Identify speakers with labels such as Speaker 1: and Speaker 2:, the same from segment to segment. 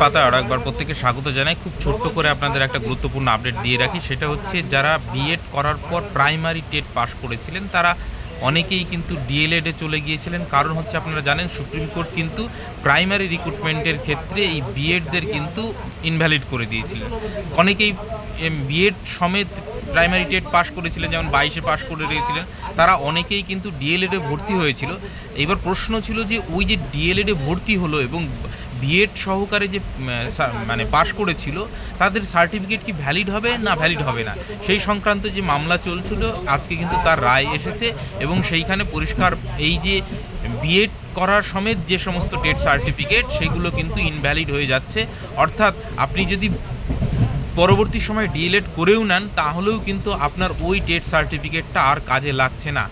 Speaker 1: পাতা আরও একবার প্রত্যেকে স্বাগত জানাই। খুব ছোট্ট করে আপনাদের একটা গুরুত্বপূর্ণ আপডেট দিয়ে রাখি। সেটা হচ্ছে, যারা বিএড করার পর প্রাইমারি টেট পাশ করেছিলেন, তারা অনেকেই কিন্তু ডিএলএডে চলে গিয়েছিলেন। কারণ হচ্ছে, আপনারা জানেন, সুপ্রিম কোর্ট কিন্তু প্রাইমারি রিক্রুটমেন্টের ক্ষেত্রে এই বিএডদের কিন্তু ইনভ্যালিড করে দিয়েছিলেন অনেকেই বিএড সমেত প্রাইমারি টেট পাশ করেছিলেন, যেমন বাইশে পাশ করে রয়েছিলেন তারা অনেকেই কিন্তু ডিএলএডে ভর্তি হয়েছিল। এবার প্রশ্ন ছিল যে, ওই যে ডিএলএডে ভর্তি হলো এবং বিএড সহকারে যে মানে পাশ করেছিল, তাদের সার্টিফিকেট কি ভ্যালিড হবে না ভ্যালিড হবে না? সেই সংক্রান্ত যে মামলা চলছিল, আজকে কিন্তু তার রায় এসেছে এবং সেইখানে পরিষ্কার এই যে বিএড করার সমেত যে সমস্ত টেট সার্টিফিকেট, সেগুলো কিন্তু ইনভ্যালিড হয়ে যাচ্ছে। অর্থাৎ আপনি যদি পরবর্তী সময় ডিএলএড করেও নেন, তাহলেও কিন্তু আপনার ওই টেট সার্টিফিকেটটা আর কাজে লাগছে না।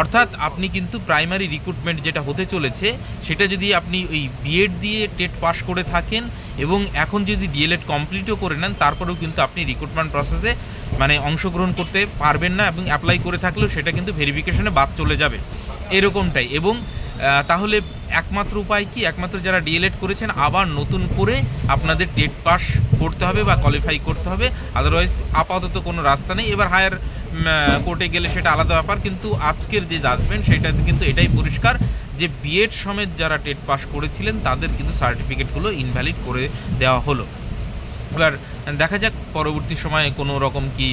Speaker 1: অর্থাৎ আপনি কিন্তু প্রাইমারি রিক্রুটমেন্ট যেটা হতে চলেছে, সেটা যদি আপনি ওই বিএড দিয়ে টেট পাস করে থাকেন এবং এখন যদি ডিএলএড কমপ্লিটও করে নেন, তারপরেও কিন্তু আপনি রিক্রুটমেন্ট প্রসেসে মানে অংশগ্রহণ করতে পারবেন না এবং অ্যাপ্লাই করে থাকলেও সেটা কিন্তু ভেরিফিকেশনে বাদ চলে যাবে। এরকমটাই এবং তাহলে একমাত্র উপায় কি? একমাত্র যারা ডিএলএড করেছেন, আবার নতুন করে আপনাদের টেট পাস করতে হবে বা কোয়ালিফাই করতে হবে। আদারওয়াইজ আপাতত কোনো রাস্তা নেই। এবার হায়ার কোর্টে গেলে সেটা আলাদা ব্যাপার, কিন্তু আজকের যে জাজমেন্ট সেটাতে কিন্তু এটাই পরিষ্কার যে বিএড সমেত যারা টেট পাস করেছিলেন, তাদের কিন্তু সার্টিফিকেটগুলো ইনভ্যালিড করে দেওয়া হলো। এবার, দেখা যাক পরবর্তী সময়ে কোনো রকম কি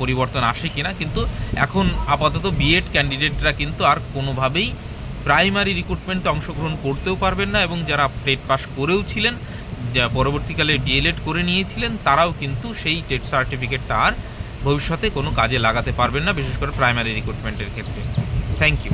Speaker 1: পরিবর্তন আসে কি না কিন্তু এখন আপাতত বিএড ক্যান্ডিডেটরা কিন্তু আর কোনোভাবেই প্রাইমারি রিক্রুটমেন্টে অংশগ্রহণ করতেও পারবেন না, এবং যারা টেট পাস করেও ছিলেন, যা পরবর্তীকালে ডিএলএড করে নিয়েছিলেন, তারাও কিন্তু সেই টেট সার্টিফিকেটটা আর ভবিষ্যতে কোনো কাজে লাগাতে পারবেন না বিশেষ করে প্রাইমারি রিক্রুটমেন্টের ক্ষেত্রে। Thank you